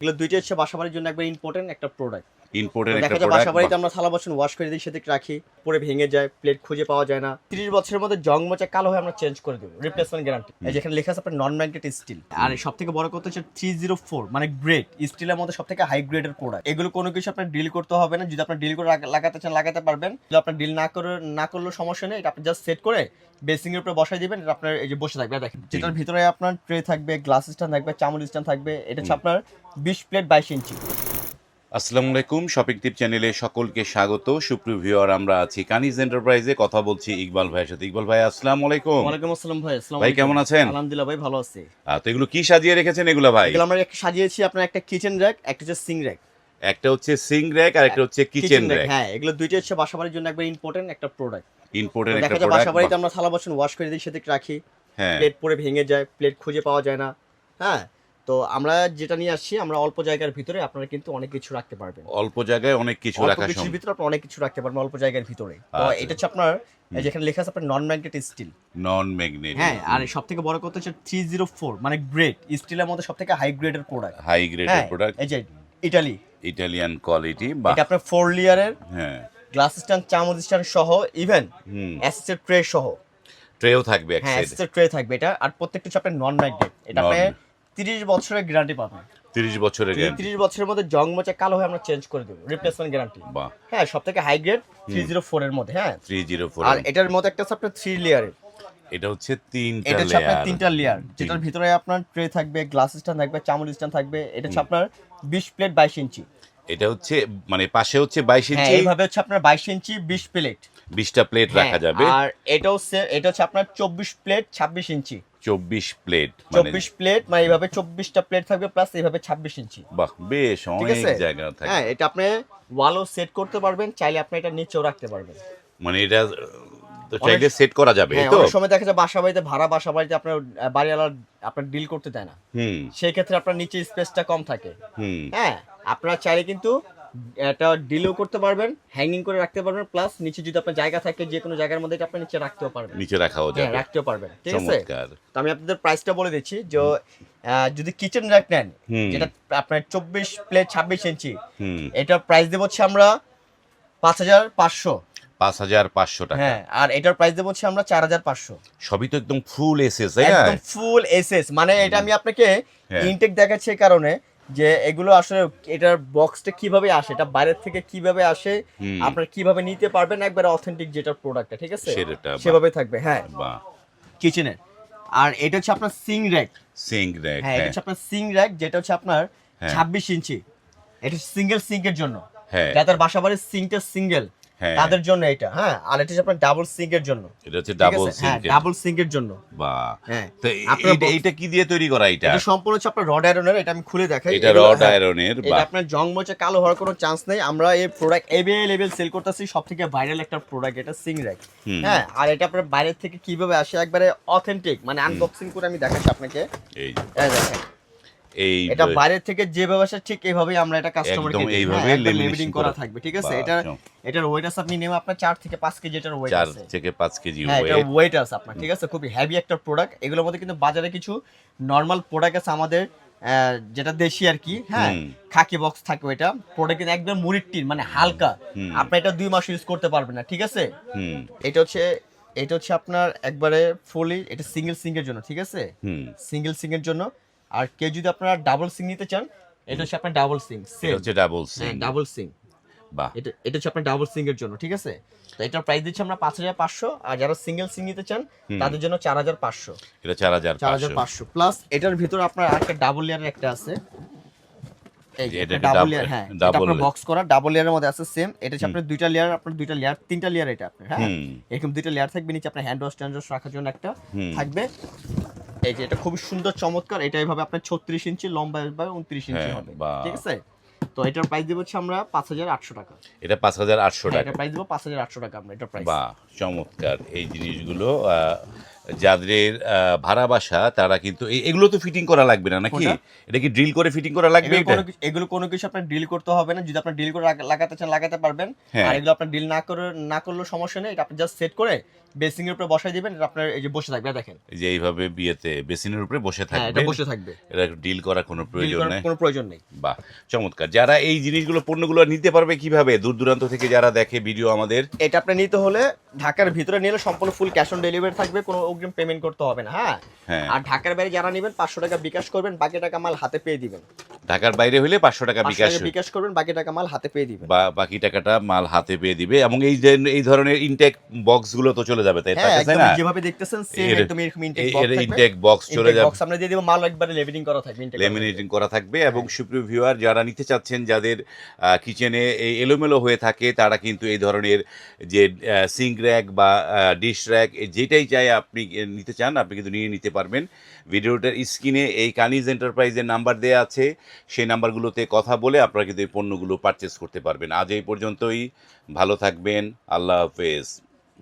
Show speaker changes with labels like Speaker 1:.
Speaker 1: এগুলো দুইটা হচ্ছে বাসাবাড়ির জন্য একবার ইম্পর্টেন্ট একটা প্রোডাক্ট
Speaker 2: ইম্পোর্টের একটা প্রোডাক্ট
Speaker 1: বাসাবাড়িতে আমরা থালা বাসন ওয়াশ করে দিই সেদিকে রাখি পরে ভেঙে যায় প্লেট খুঁজে পাওয়া যায় না। তিরিশ বছরের মধ্যে জং মোচা কালো হয়ে আমরা চেঞ্জ করে দেবো রিপ্লেসমেন্ট গ্যারান্টি এই যেখানে লেখা আছে আপনার নন ম্যাগনেট স্টিল আর সব থেকে বড় কথা হচ্ছে থ্রি জিরো ফোর মানে গ্রেড স্টিলের মধ্যে সব থেকে হাই গ্রেডের প্রোডাক্ট এগুলো কোনো কিছু আপনার ডিল করতে হবে না যদি আপনার ডিল করে লাগাতে চান লাগাতে পারবেন। যদি আপনার ডিল না করে না করলেও সমস্যা নেই এটা আপনি জাস্ট সেট করে বেসিং এর উপরে বসাই দিবেন এটা আপনার এই যে বসে থাকবে। দেখেন যেটার ভিতরে আপনার ট্রে থাকবে গ্লাস স্ট্যান্ড থাকবে চামচ স্ট্যান্ড থাকবে এটা হচ্ছে আপনার বিশ প্লেট বাইশ ইঞ্চি।
Speaker 2: আসসালামু আলাইকুম শপিং টিপ চ্যানেলে সকলকে স্বাগত। সুপ্রিয় ভিউয়ার আমরা আছি কানিজ এন্টারপ্রাইজে। কথা বলছি ইকবাল ভাইয়ের সাথে। ইকবাল ভাই আসসালামু আলাইকুম।
Speaker 1: ওয়ালাইকুম আসসালাম ভাই আসসালামু
Speaker 2: ভাই,
Speaker 1: আলাইকুম।
Speaker 2: কেমন আছেন?
Speaker 1: আলহামদুলিল্লাহ ভাই ভালো আছি।
Speaker 2: তো এগুলো কি সাজিয়ে রেখেছেন এগুলো ভাই?
Speaker 1: এগুলো আমরা একটা সাজিয়েছি আপনার একটা কিচেন র্যাক একটা হচ্ছে সিং র্যাক
Speaker 2: একটা হচ্ছে সিং র্যাক আর একটা হচ্ছে কিচেন র্যাক
Speaker 1: হ্যাঁ এগুলো দুইটা হচ্ছে বাসাবাড়ির জন্য একবার ইম্পর্টেন্ট একটা প্রোডাক্ট
Speaker 2: ইম্পোর্টের
Speaker 1: দেখা
Speaker 2: একটা
Speaker 1: যায়
Speaker 2: প্রোডাক্ট
Speaker 1: বাসাবাড়িতে আমরা থালা বাসন ওয়াশ করে দিই সেদিকে রাখি।
Speaker 2: হ্যাঁ।
Speaker 1: প্লেট পরে ভেঙে যায় প্লেট খুঁজে পাওয়া যায় না। হ্যাঁ তো আমরা যেটা নিয়ে আসছি আমরা অল্প জায়গার ভিতরে আপনারা কিন্তু অনেক কিছু রাখতে পারবেন।
Speaker 2: অল্প জায়গায় অনেক কিছু রাখা
Speaker 1: কিছুর
Speaker 2: সম্ভব।
Speaker 1: ভিতরে আপনারা অনেক কিছু রাখতে পারবেন অল্প জায়গার ভিতরে। তো
Speaker 2: আচ্ছা।
Speaker 1: এটা হচ্ছে আপনার যেখানে লেখা আছে আপনার non magnet steel
Speaker 2: non magnet
Speaker 1: হ্যাঁ আর সব থেকে বড় কথা হচ্ছে থ্রি জিরো ফোর মানে গ্রেড স্টিলের মধ্যে সব থেকে হাই গ্রেডের প্রোডাক্ট
Speaker 2: হাই গ্রেডের প্রোডাক্ট
Speaker 1: এই যে ইটালি
Speaker 2: ইটালিয়ান কোয়ালিটি বা
Speaker 1: এটা আপনার ফোর লেয়ারের
Speaker 2: হ্যাঁ।
Speaker 1: গ্লাস স্ট্যান্ড চামচ স্ট্যান্ড সহ ইভেন
Speaker 2: হুম।
Speaker 1: অ্যাসেসের ট্রে সহ।
Speaker 2: ট্রেও থাকবে
Speaker 1: হ্যাঁ অ্যাসেসের ট্রে থাকবে এটা। আর প্রত্যেকটা হচ্ছে আপনার নন ম্যাগনেট এটা আপনি তিরিশ বছরের গ্যারান্টি পাবেন।
Speaker 2: 30 বছরের গ্যারান্টি
Speaker 1: তিরিশ বছরের মধ্যে জং মোচা কালো হয়ে আমরা চেঞ্জ করে দেবো রিপ্লেসমেন্ট গ্যারান্টি
Speaker 2: বাহ।
Speaker 1: হ্যাঁ সব থেকে high grade three zero four এর মধ্যে হ্যাঁ।
Speaker 2: 304
Speaker 1: আর এটার মধ্যে একটা আপনার থ্রি লেয়ারের
Speaker 2: এটা হচ্ছে তিনটা
Speaker 1: এটা হচ্ছে আপনার তিনটা লেয়ার যেটার ভিতরে আপনার ট্রে থাকবে গ্লাস স্ট্যান্ড থাকবে চামচ স্ট্যান্ড থাকবে এটা হচ্ছে আপনার বিশ প্লেট বাইশ ইঞ্চি।
Speaker 2: এটা হচ্ছে মানে পাশে হচ্ছে বাইশ
Speaker 1: হ্যাঁ
Speaker 2: ইঞ্চি।
Speaker 1: এইভাবে হচ্ছে আপনার বাইশ ইঞ্চি বিশ প্লেট
Speaker 2: বিশটা প্লেট রাখা যাবে।
Speaker 1: আর এটা হচ্ছে এটা হচ্ছে আপনার চব্বিশ প্লেট ছাব্বিশ ইঞ্চি।
Speaker 2: চব্বিশ প্লেট মানে
Speaker 1: চব্বিশ প্লেট মানে এইভাবে চব্বিশটা প্লেট থাকবে প্লাস এইভাবে ছাব্বিশ ইঞ্চি।
Speaker 2: বাহ বেশ অনেক জায়গা থাকে।
Speaker 1: হ্যাঁ এটা আপনি ওয়ালও সেট করতে পারবেন চাইলে আপনি এটা নিচেও রাখতে পারবেন।
Speaker 2: মানে এটা তো চাইলে সেট করা যাবে
Speaker 1: হ্যাঁ
Speaker 2: তো?
Speaker 1: অনেক সময় দেখা যায় বাসা বাড়িতে ভাড়া বাসা বাড়িতে আপনার বাড়িওয়ালা আপনার ডিল করতে দেয় না।
Speaker 2: হুম।
Speaker 1: সেই ক্ষেত্রে আপনার নিচে স্পেসটা কম থাকে।
Speaker 2: হুম।
Speaker 1: হ্যাঁ আপনারা চাইলে কিন্তু এটা ডিলও করতে পারবেন হ্যাঙ্গিং করে রাখতে পারবেন প্লাস নিচে যদি আপনার জায়গা থাকে যে কোনো জায়গার মধ্যে এটা আপনি নিচে রাখতেও পারবেন।
Speaker 2: নিচে রাখাও
Speaker 1: হ্যাঁ
Speaker 2: যাবে।
Speaker 1: রাখতেও পারবেন ঠিক আছে? তো আমি আপনাদের প্রাইসটা বলে দিচ্ছি যে যদি কিচেন র্যাক নেন যেটা আপনার চব্বিশ প্লেট ছাব্বিশ ইঞ্চি
Speaker 2: হুম।
Speaker 1: এটার প্রাইস দেবো হচ্ছে আমরা পাঁচ হাজার পাঁচশো।
Speaker 2: পাঁচ হাজার পাঁচশো টাকা।
Speaker 1: হ্যাঁ আর এটার প্রাইস দেবো হচ্ছে আমরা চার হাজার পাঁচশো।
Speaker 2: সবই তো একদম ফুল না?
Speaker 1: একদম ফুল এসএস মানে এটা আমি আপনাকে
Speaker 2: হ্যাঁ।
Speaker 1: ইনটেক দেখাচ্ছি এই কারণে যে এগুলো আসলে এটার বক্সটা কীভাবে আসে এটা বাইরের থেকে কীভাবে আসে। আপনারা কীভাবে নিতে পারবেন একবার অথেন্টিক যেটা প্রোডাক্টটা ঠিক আছে?
Speaker 2: সেটা
Speaker 1: সেভাবে থাকবে হ্যাঁ।
Speaker 2: বাহ।
Speaker 1: কিচেনের আর এটা হচ্ছে আপনার সিং র্যাক
Speaker 2: সিং র্যাক
Speaker 1: হ্যাঁ এটা
Speaker 2: হ্যাঁ।
Speaker 1: হচ্ছে আপনার সিং র্যাক যেটা হচ্ছে আপনার
Speaker 2: হ্যাঁ।
Speaker 1: ছাব্বিশ ইঞ্চি। এটা সিঙ্গেল সিঙ্কের জন্য।
Speaker 2: হ্যাঁ।
Speaker 1: যাদের বাসাবাড়ির সিঙ্কটা সিঙ্গেল
Speaker 2: হ্যাঁ
Speaker 1: তাদের জন্য এটা হ্যাঁ আর এটা আপনার ডাবল সিঙ্ক এর জন্য।
Speaker 2: এটা হচ্ছে ডাবল?
Speaker 1: হ্যাঁ
Speaker 2: সিঙ্ক
Speaker 1: ডাবল সিঙ্কের জন্য।
Speaker 2: বাহ
Speaker 1: হ্যাঁ
Speaker 2: তো এইটা- কি দিয়ে তৈরি করা এটা?
Speaker 1: এটা সম্পূর্ণ হচ্ছে আপনার রড আয়রনের এটা আমি খুলে দেখাই।
Speaker 2: এটা রড
Speaker 1: হ্যাঁ,
Speaker 2: আয়রনের
Speaker 1: এটা আপনার জং মোচে কালো হওয়ার কোনো চান্স নেই। আমরা এই প্রোডাক্ট এভেলেবেল সেল করতেছি সব থেকে ভাইরাল একটা প্রোডাক্ট এটা সিং র্যাক
Speaker 2: হুম।
Speaker 1: হ্যাঁ আর এটা আপনার বাইরের থেকে কীভাবে আসে? একবারে অথেন্টিক মানে আনবক্সিং করে আমি দেখাচ্ছি আপনাকে।
Speaker 2: এই
Speaker 1: দেখেন।
Speaker 2: এই
Speaker 1: এটা
Speaker 2: যে-
Speaker 1: বাইরের থেকে যেভাবে আসে ঠিক এইভাবেই আমরা এটা কাস্টমারকে
Speaker 2: একদম এইভাবে
Speaker 1: হ্যাঁ, লেমিনেশন করা। থাকবে ঠিক আছে? এটা এটার ওয়েট আছে আপনি নেমে আপনার 4 থেকে 5 কেজি এটার ওয়েট আছে।
Speaker 2: থেকে পাঁচ কেজি
Speaker 1: হ্যাঁ এটা
Speaker 2: ওয়েট
Speaker 1: ওয়েট আছে আপনার ঠিক আছে? খুবই হেভি একটা প্রোডাক্ট এগুলোর মধ্যে কিন্তু বাজারে কিছু নর্মাল প্রোডাক্ট আছে আমাদের যেটা দেশি আর কি হ্যাঁ। খাকি বক্স থাকে ওইটা প্রোডাক্ট কিন্তু একদম মুড়ির টিন মানে হালকা। আপনি এটা দুই মাস ইউজ করতে পারবেন না ঠিক আছে?
Speaker 2: হুম।
Speaker 1: এটা হচ্ছে এটা হচ্ছে আপনার একবারে ফুলি এটা সিঙ্গেল সিঙ্গের জন্য ঠিক আছে?
Speaker 2: হুম।
Speaker 1: সিঙ্গেল সিঙ্গের জন্য। আর কেউ যদি আপনারা ডাবল সিং নিতে চান এটা হচ্ছে আপনার ডাবল সিং
Speaker 2: হচ্ছে ডাবল
Speaker 1: হ্যাঁ ডাবল সিং
Speaker 2: বাহ।
Speaker 1: এটা এটা হচ্ছে আপনার ডাবল সিং এর জন্য ঠিক আছে? তো এটার প্রাইস দিচ্ছি আমরা পাঁচ হাজার পাঁচশো আর যারা সিঙ্গেল সিং নিতে চান তাদের জন্য চার হাজার পাঁচশো।
Speaker 2: এটা চার হাজার
Speaker 1: চার হাজার
Speaker 2: পাঁচশো।
Speaker 1: প্লাস এটার ভিতরে আপনার একটা ডাবল লেয়ারের একটা আছে।
Speaker 2: এটা
Speaker 1: ডাবল লেয়ার হ্যাঁ আপনার বক্স করা ডাবল লেয়ারের মধ্যে আছে সেম এটা হচ্ছে আপনার দুইটা লেয়ার আপনার দুইটা লেয়ার তিনটা লেয়ার এটা আপনার হ্যাঁ? এরকম দুইটা লেয়ার থাকবে নিচে আপনার হ্যান্ড ওয়াশ ট্যান্ড রাখার জন্য একটা থাকবে। এই যে এটা খুবই সুন্দর চমৎকার। এটা এইভাবে আপনার ছত্রিশ ইঞ্চি লম্বা বা উনত্রিশ ইঞ্চি
Speaker 2: হ্যাঁ,
Speaker 1: হবে। ঠিক আছে? তো এটার প্রাইস দিব হচ্ছে আমরা পাঁচ হাজার আটশো টাকা।
Speaker 2: এটা পাঁচ হাজার আটশো
Speaker 1: হ্যাঁ,
Speaker 2: টাকা।
Speaker 1: এটা প্রাইস দিব পাঁচ হাজার আটশো টাকা আমরা এটা প্রাইস
Speaker 2: বাহ চমৎকার। এই জিনিসগুলো আহ, যাদের ভাড়া বাসা তারা কিন্তু এগুলো তো ফিটিং করা লাগবে না নাকি? এটা কি ড্রিল করে ফিটিং করা লাগবে
Speaker 1: এগুলো
Speaker 2: এটা?
Speaker 1: কোনো কিছু- এগুলো কোনো কিছু আপনার ডিল করতে হবে না। যদি আপনার ডিল করে লাগাতে চান লাগাতে পারবেন।
Speaker 2: হ্যাঁ।
Speaker 1: আর এগুলো আপনার ডিল না করে না করলেও সমস্যা নেই। এটা আপনি জাস্ট সেট করে বেসিং এর উপরে বসাই দিবেন। এটা আপনার এই যে বসে থাকবে দেখেন।
Speaker 2: যে এইভাবে বিয়েতে বেসিনের উপরে বসে
Speaker 1: হ্যাঁ
Speaker 2: থাকবে
Speaker 1: এটা বসে থাকবে।
Speaker 2: এটা ডিল করার কোনো প্রয়োজন নেই।
Speaker 1: কোনো প্রয়োজন নেই।
Speaker 2: বাহ চমৎকার। যারা এই জিনিসগুলো পণ্যগুলো নিতে পারবে কীভাবে? দূর দূরান্ত থেকে যারা দেখে ভিডিও আমাদের।
Speaker 1: এটা আপনি নিতে হলে ঢাকার ভিতরে নিলে সম্পূর্ণ ফুল ক্যাশ অন ডেলিভারি থাকবে। কোনো অগ্রিম পেমেন্ট করতে হবে না হ্যাঁ?
Speaker 2: হ্যাঁ।
Speaker 1: আর ঢাকার বাইরে যারা নেবেন পাঁচশো টাকা বিকাশ করবেন বাকি টাকা মাল হাতে পেয়ে দিবেন।
Speaker 2: ঢাকার বাইরে হলে পাঁচশো টাকা বিকাশ
Speaker 1: বিকাশ করবেন বাকি টাকা মাল হাতে পেয়ে দিবেন।
Speaker 2: বা বাকি টাকাটা মাল হাতে পেয়ে দিবে এবং এই যে এই ধরনের ইনটেক বক্সগুলো তো চলে যাবে তাই
Speaker 1: হ্যাঁ
Speaker 2: না?
Speaker 1: যেভাবে দেখতেছেন সেম একদম এরকম ইনটেক বক্স
Speaker 2: ইনটেক বক্স চলে যাবে।
Speaker 1: বক্স আমরা দিয়ে দিব মাল একবারে লেভেলিং করা থাকবে ইনটেক
Speaker 2: লেমিনেটিং করা থাকবে এবং সুপ্রিয় ভিউয়ার যারা নিতে চাচ্ছেন যাদের কিচেনে এই এলোমেলো হয়ে থাকে তারা কিন্তু এই ধরনের যে সিঙ্ক র্যাক বা ডিশ র্যাক যেটাই চাই আপনি নিতে চান, আপনি কিন্তু নিয়ে নিতে পারবেন। ভিডিওটার স্ক্রিনে এই কানিজ এন্টারপ্রাইজের নাম্বার দেওয়া আছে। সেই নাম্বারগুলোতে কথা বলে আপনারা কিন্তু এই পণ্যগুলো পারচেস করতে পারবেন। আজ এই পর্যন্তই। ভালো থাকবেন। আল্লাহ হাফেজ।